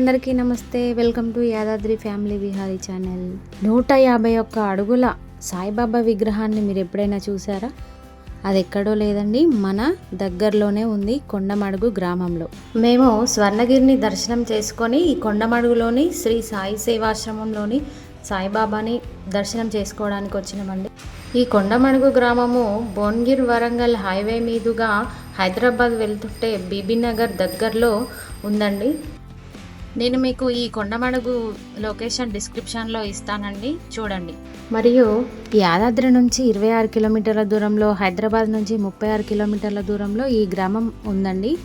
అందరికీ నమస్తే. Welcome to Yadadri family Vihari channel. నూట యాభై ఒక్క అడుగుల సాయిబాబా విగ్రహాన్ని మీరు ఎప్పుడైనా చూసారా? అది ఎక్కడో లేదండి మన దగ్గరలోనే ఉంది కొండమడుగు గ్రామంలో. మేము స్వర్ణగిరిని దర్శనం చేసుకొని ఈ కొండమడుగులోని శ్రీ సాయి సేవాశ్రమంలోని సాయిబాబాని దర్శనం చేసుకోవడానికి వచ్చినామండి. ఈ కొండమడుగు గ్రామము భోన్గిర్ వరంగల్ హైవే మీదుగా హైదరాబాద్ వెళ్తుంటే బీబీనగర్ దగ్గరలో ఉందండి. నేను మీకు ఈ కొండమడుగు లొకేషన్ డిస్క్రిప్షన్లో ఇస్తానండి. చూడండి. మరియు యాదాద్రి నుంచి ఇరవై ఆరు కిలోమీటర్ల దూరంలో హైదరాబాద్ నుంచి ముప్పై ఆరు కిలోమీటర్ల దూరంలో ఈ గ్రామం ఉందండి.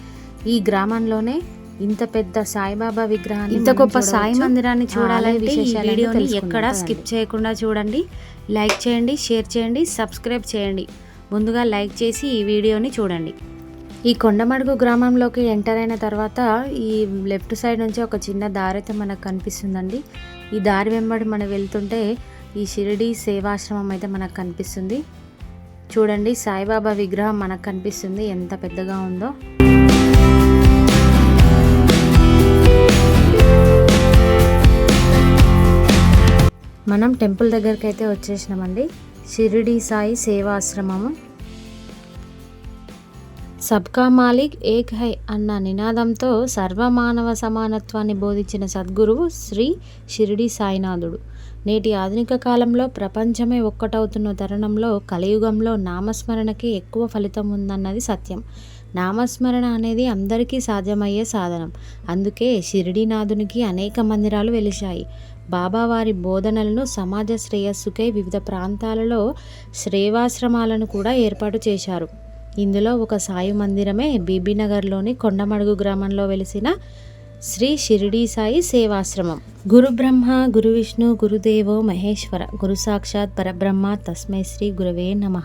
ఈ గ్రామంలోనే ఇంత పెద్ద సాయిబాబా విగ్రహాన్ని ఇంత గొప్ప సాయి మందిరాన్ని చూడాలంటే ఈ వీడియోని ఎక్కడ స్కిప్ చేయకుండా చూడండి. లైక్ చేయండి షేర్ చేయండి సబ్స్క్రైబ్ చేయండి. ముందుగా లైక్ చేసి ఈ వీడియోని చూడండి. ఈ కొండమడుగు గ్రామంలోకి ఎంటర్ అయిన తర్వాత ఈ లెఫ్ట్ సైడ్ నుంచి ఒక చిన్న దారి అయితే మనకు కనిపిస్తుందండి. ఈ దారి వెంబడి మనం వెళ్తుంటే ఈ షిరిడి సేవాశ్రమం అయితే మనకు కనిపిస్తుంది. చూడండి సాయిబాబా విగ్రహం మనకు కనిపిస్తుంది. ఎంత పెద్దగా ఉందో. మనం టెంపుల్ దగ్గరికి అయితే వచ్చేసినామండి. షిరిడి సాయి సేవాశ్రమము. సబ్కా మాలిక్ ఏక్ హై అన్న నినాదంతో సర్వమానవ సమానత్వాన్ని బోధించిన సద్గురువు శ్రీ షిరిడి సాయినాథుడు. నేటి ఆధునిక కాలంలో ప్రపంచమే ఒక్కటవుతున్న తరుణంలో కలియుగంలో నామస్మరణకి ఎక్కువ ఫలితం ఉందన్నది సత్యం. నామస్మరణ అనేది అందరికీ సాధ్యమయ్యే సాధనం. అందుకే షిరిడీనాథునికి అనేక మందిరాలు వెలిశాయి. బాబావారి బోధనలను సమాజ శ్రేయస్సుకై వివిధ ప్రాంతాలలో శ్రేవాశ్రమాలను కూడా ఏర్పాటు చేశారు. ఇందులో ఒక సాయి మందిరమే బీబీనగర్లోని కొండమడుగు గ్రామంలో వెలిసిన శ్రీ షిరిడి సాయి సేవాశ్రమం. గురు బ్రహ్మ గురు విష్ణు గురుదేవో మహేశ్వర గురు సాక్షాత్ పరబ్రహ్మ తస్మై శ్రీ గురవే నమ.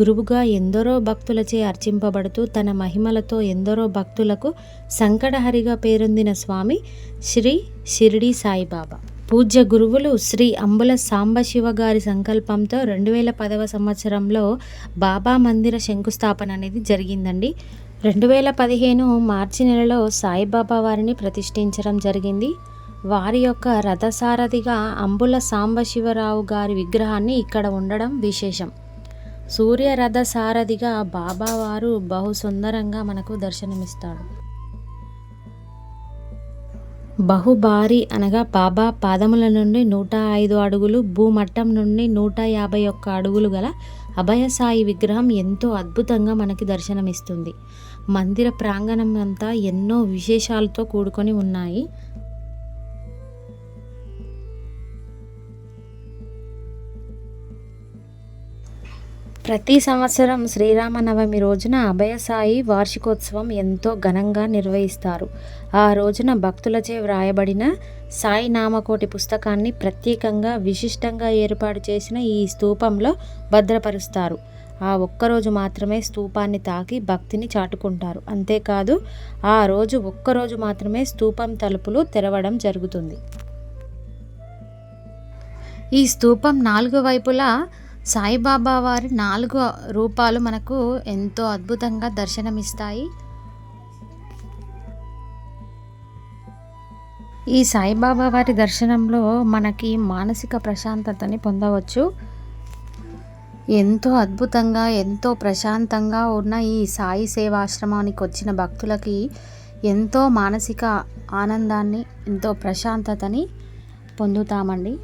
గురువుగా ఎందరో భక్తులచే అర్చింపబడుతూ తన మహిమలతో ఎందరో భక్తులకు సంకటహరిగా పేరొందిన స్వామి శ్రీ షిరిడి సాయిబాబా. పూజ్య గురువులు శ్రీ అంబుల సాంబశివ గారి సంకల్పంతో రెండు వేల పదవ సంవత్సరంలో బాబా మందిర శంకుస్థాపన అనేది జరిగిందండి. రెండు వేల పదిహేను మార్చి నెలలో సాయిబాబా వారిని ప్రతిష్ఠించడం జరిగింది. వారి యొక్క రథసారథిగా అంబుల సాంబశివరావు గారి విగ్రహాన్ని ఇక్కడ ఉండడం విశేషం. సూర్యరథ సారథిగా బాబావారు బహు సుందరంగా మనకు దర్శనమిస్తాడు. బహుభారి అనగా బాబా పాదముల నుండి నూట ఐదు అడుగులు భూమట్టం నుండి నూట యాభై ఒక్క అడుగులు గల అభయసాయి విగ్రహం ఎంతో అద్భుతంగా మనకి దర్శనమిస్తుంది. మందిర ప్రాంగణం అంతా ఎన్నో విశేషాలతో కూడుకొని ఉన్నాయి. ప్రతి సంవత్సరం శ్రీరామనవమి రోజున అభయసాయి వార్షికోత్సవం ఎంతో ఘనంగా నిర్వహిస్తారు. ఆ రోజున భక్తులచే వ్రాయబడిన సాయి నామకోటి పుస్తకాన్ని ప్రత్యేకంగా విశిష్టంగా ఏర్పాటు చేసిన ఈ స్తూపంలో భద్రపరుస్తారు. ఆ ఒక్కరోజు మాత్రమే స్తూపాన్ని తాకి భక్తిని చాటుకుంటారు. అంతేకాదు ఆ రోజు ఒక్కరోజు మాత్రమే స్తూపం తలుపులు తెరవడం జరుగుతుంది. ఈ స్తూపం నాలుగు వైపులా సాయిబాబా వారి నాలుగు రూపాలు మనకు ఎంతో అద్భుతంగా దర్శనమిస్తాయి. ఈ సాయిబాబా వారి దర్శనంలో మనకి మానసిక ప్రశాంతతని పొందవచ్చు. ఎంతో అద్భుతంగా ఎంతో ప్రశాంతంగా ఉన్న ఈ సాయి సేవాశ్రమానికి వచ్చిన భక్తులకి ఎంతో మానసిక ఆనందాన్ని ఎంతో ప్రశాంతతని పొందుతామండి.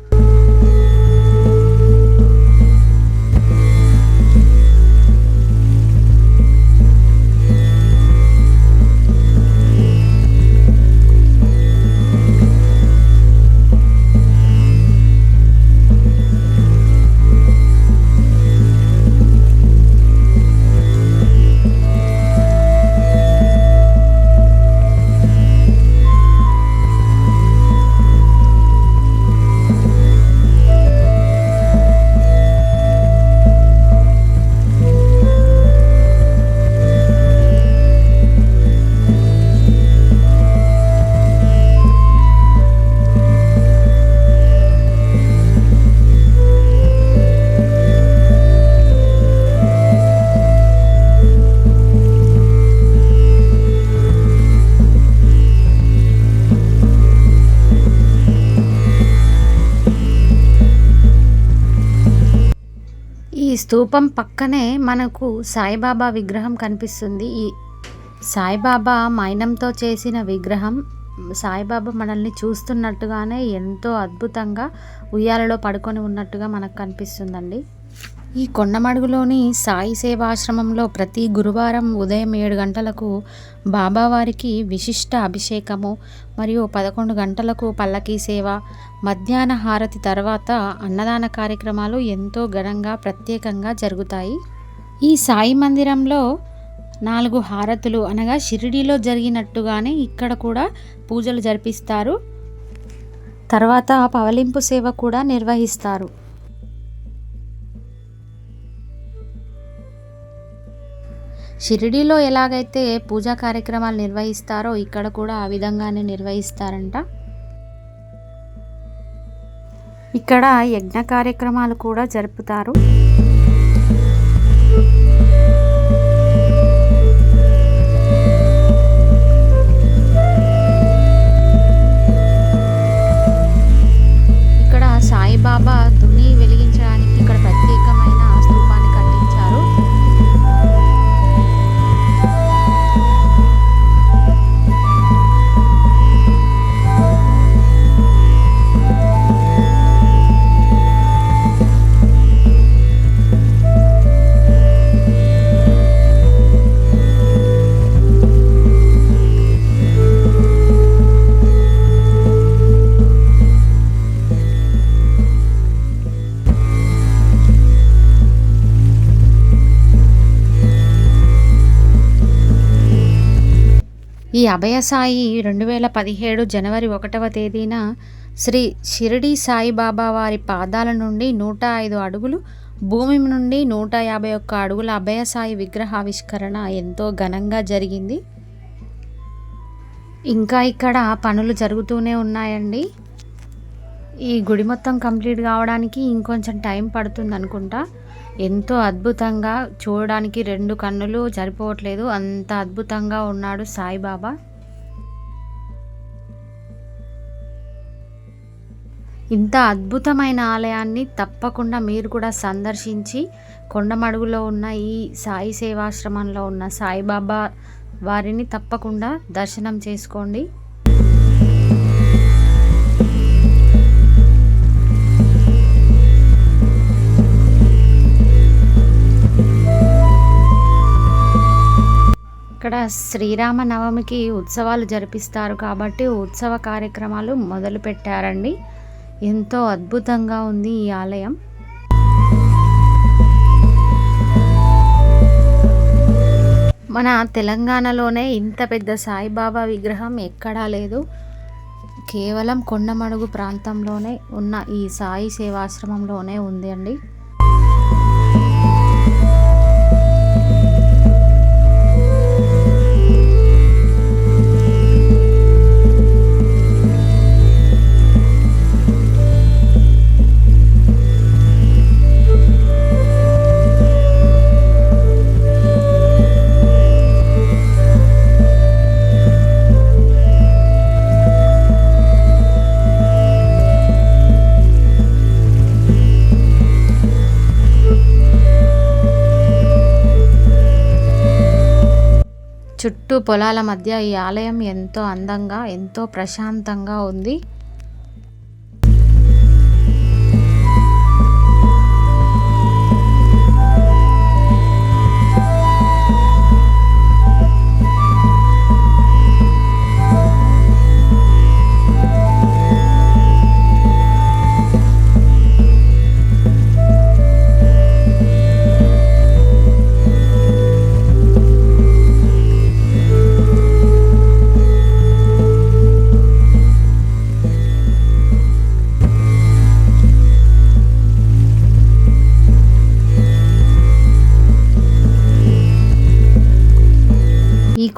స్తూపం పక్కనే మనకు సాయిబాబా విగ్రహం కనిపిస్తుంది. ఈ సాయిబాబా మైనంతో చేసిన విగ్రహం సాయిబాబా మనల్ని చూస్తున్నట్టుగానే ఎంతో అద్భుతంగా ఉయ్యాలలో పడుకొని ఉన్నట్టుగా మనకు కనిపిస్తుందండి. ఈ కొండమడుగులోని సాయి సేవాశ్రమంలో ప్రతి గురువారం ఉదయం ఏడు గంటలకు బాబావారికి విశిష్ట అభిషేకము మరియు పదకొండు గంటలకు పల్లకీ సేవ మధ్యాహ్న హారతి తర్వాత అన్నదాన కార్యక్రమాలు ఎంతో ఘనంగా ప్రత్యేకంగా జరుగుతాయి. ఈ సాయి మందిరంలో నాలుగు హారతులు అనగా షిరిడీలో జరిగినట్టుగానే ఇక్కడ కూడా పూజలు జరిపిస్తారు. తర్వాత పవలింపు సేవ కూడా నిర్వహిస్తారు. షిరిడీలో ఎలాగైతే పూజా కార్యక్రమాలు నిర్వహిస్తారో ఇక్కడ కూడా ఆ విధంగానే నిర్వహిస్తారంట. ఇక్కడ యజ్ఞ కార్యక్రమాలు కూడా జరుపుతారు. అభయసాయి రెండు వేల పదిహేడు జనవరి ఒకటవ తేదీన శ్రీ షిరిడి సాయిబాబా వారి పాదాల నుండి నూట ఐదు అడుగులు భూమి నుండి నూట యాభై ఒక్క అడుగుల అభయసాయి విగ్రహావిష్కరణ ఎంతో ఘనంగా జరిగింది. ఇంకా ఇక్కడ పనులు జరుగుతూనే ఉన్నాయండి. ఈ గుడి మొత్తం కంప్లీట్ కావడానికి ఇంకొంచెం టైం పడుతుంది అనుకుంటా ఎంతో అద్భుతంగా చూడడానికి రెండు కన్నులు సరిపోవట్లేదు. అంత అద్భుతంగా ఉన్నాడు సాయిబాబా. ఇంత అద్భుతమైన ఆలయాన్ని తప్పకుండా మీరు కూడా సందర్శించి కొండమడుగులో ఉన్న ఈ సాయి సేవాశ్రమంలో ఉన్న సాయిబాబా వారిని తప్పకుండా దర్శనం చేసుకోండి. ఇక్కడ శ్రీరామ నవమికి ఉత్సవాలు జరిపిస్తారు కాబట్టి ఉత్సవ కార్యక్రమాలు మొదలు పెట్టారండి. ఎంతో అద్భుతంగా ఉంది ఈ ఆలయం. మన తెలంగాణలోనే ఇంత పెద్ద సాయిబాబా విగ్రహం ఎక్కడా లేదు. కేవలం కొండమడుగు ప్రాంతంలోనే ఉన్న ఈ సాయి సేవాశ్రమంలోనే ఉంది అండి చుట్టూ పొలాల మధ్య ఈ ఆలయం ఎంతో అందంగా ఎంతో ప్రశాంతంగా ఉంది.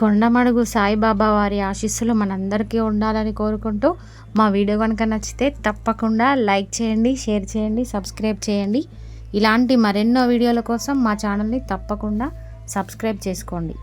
కొండమడుగు సాయిబాబా వారి ఆశీస్సులు మనందరికీ ఉండాలని కోరుకుంటూ మా వీడియో కనుక నచ్చితే తప్పకుండా లైక్ చేయండి షేర్ చేయండి సబ్స్క్రైబ్ చేయండి. ఇలాంటి మరెన్నో వీడియోల కోసం మా ఛానల్ని తప్పకుండా సబ్స్క్రైబ్ చేసుకోండి.